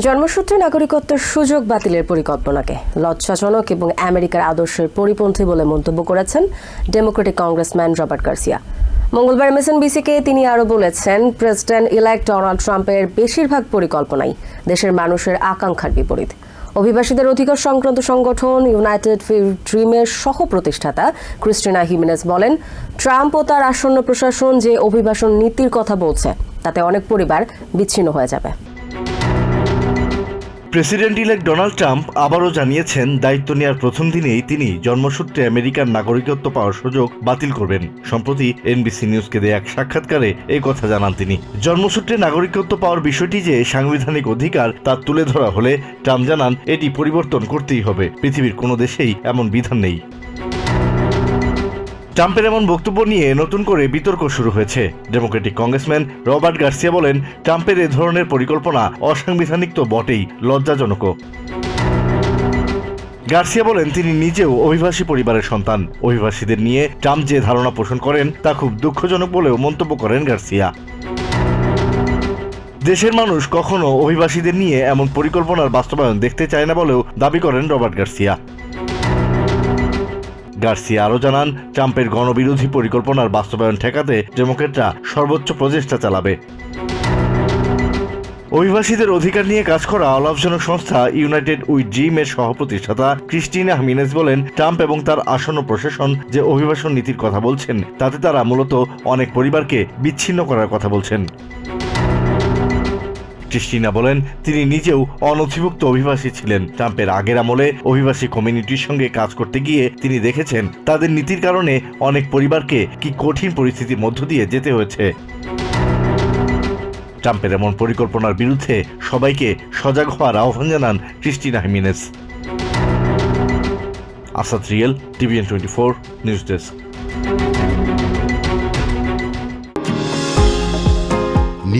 জন্মসূত্রে নাগরিকত্বের সুযোগ বাতিলের পরিকল্পনাকে লজ্জাজনক এবং আমেরিকার আদর্শের পরিপন্থী বলে মন্তব্য করেছেন ডেমোক্রেটিক কংগ্রেসম্যান রবার্ট গার্সিয়া। মঙ্গলবার এমএসএনবিসিকে তিনি আরও বলেছেন প্রেসিডেন্ট ইলেক্ট ডোনাল্ড ট্রাম্পের বেশিরভাগ পরিকল্পনাই দেশের মানুষের আকাঙ্ক্ষার বিপরীত। অভিবাসীদের অধিকার সংক্রান্ত সংগঠন ইউনাইটেড ড্রিমের সহ প্রতিষ্ঠাতা ক্রিস্টিনা হিমেনেস বলেন, ট্রাম্প ও তার আসন্ন প্রশাসন যে অভিবাসন নীতির কথা বলছে, তাতে অনেক পরিবার বিচ্ছিন্ন হয়ে যাবে। প্রেসিডেন্ট ইলেক্ট ডোনাল্ড ট্রাম্প আবারও জানিয়েছেন, দায়িত্ব নেওয়ার প্রথম দিনেই তিনি জন্মসূত্রে আমেরিকার নাগরিকত্ব পাওয়ার সুযোগ বাতিল করবেন। সম্প্রতি এনবিসি নিউজকে দেয়া এক সাক্ষাৎকারে এই কথা জানান তিনি। জন্মসূত্রে নাগরিকত্ব পাওয়ার বিষয়টি যে সাংবিধানিক অধিকার তা তুলে ধরা হলে, ট্রাম্প জানান, এটি পরিবর্তন করতেই হবে। পৃথিবীর কোনো দেশেই এমন বিধান নেই। ট্রাম্পের এমন বক্তব্য নিয়ে নতুন করে বিতর্ক শুরু হয়েছে। ডেমোক্রেটিক কংগ্রেসম্যান রবার্ট গার্সিয়া বলেন, ট্রাম্পের এ ধরনের পরিকল্পনা অসাংবিধানিক তো বটেই, লজ্জাজনকও। গার্সিয়া বলেন, তিনি নিজেও অভিবাসী পরিবারের সন্তান। অভিবাসীদের নিয়ে ট্রাম্প যে ধারণা পোষণ করেন, তা খুব দুঃখজনক বলেও মন্তব্য করেন গার্সিয়া। দেশের মানুষ কখনো অভিবাসীদের নিয়ে এমন পরিকল্পনার বাস্তবায়ন দেখতে চায় না বলেও দাবি করেন রবার্ট গার্সিয়া। গার্সিয়া আরও জানান, ট্রাম্পের গণবিরোধী পরিকল্পনার বাস্তবায়ন ঠেকাতে ডেমোক্রেটরা সর্বোচ্চ প্রচেষ্টা চালাবে। অভিবাসীদের অধিকার নিয়ে কাজ করা অলাভজনক সংস্থা ইউনাইটেড উই ড্রিম এর সহপ্রতিষ্ঠাতা ক্রিস্টিনা হামিনেজ বলেন, ট্রাম্প এবং তার আসন্ন প্রশাসন যে অভিবাসন নীতির কথা বলছেন, তাতে তারা মূলত অনেক পরিবারকে বিচ্ছিন্ন করার কথা বলছেন। ক্রিস্টিনা বলেন, তিনি নিজেও অনথিভুক্ত অভিবাসী ছিলেন। ট্রাম্পের আগের আমলে অভিবাসী কমিউনিটির সঙ্গে কাজ করতে গিয়ে তিনি দেখেছেন, তাদের নীতির কারণে অনেক পরিবারকে কি কঠিন পরিস্থিতির মধ্য দিয়ে যেতে হয়েছে। ট্রাম্পের এমন পরিকল্পনার বিরুদ্ধে সবাইকে সজাগ হওয়ার আহ্বান জানান Cristina Jimenez. Asad Real, TVN twenty four, news desk.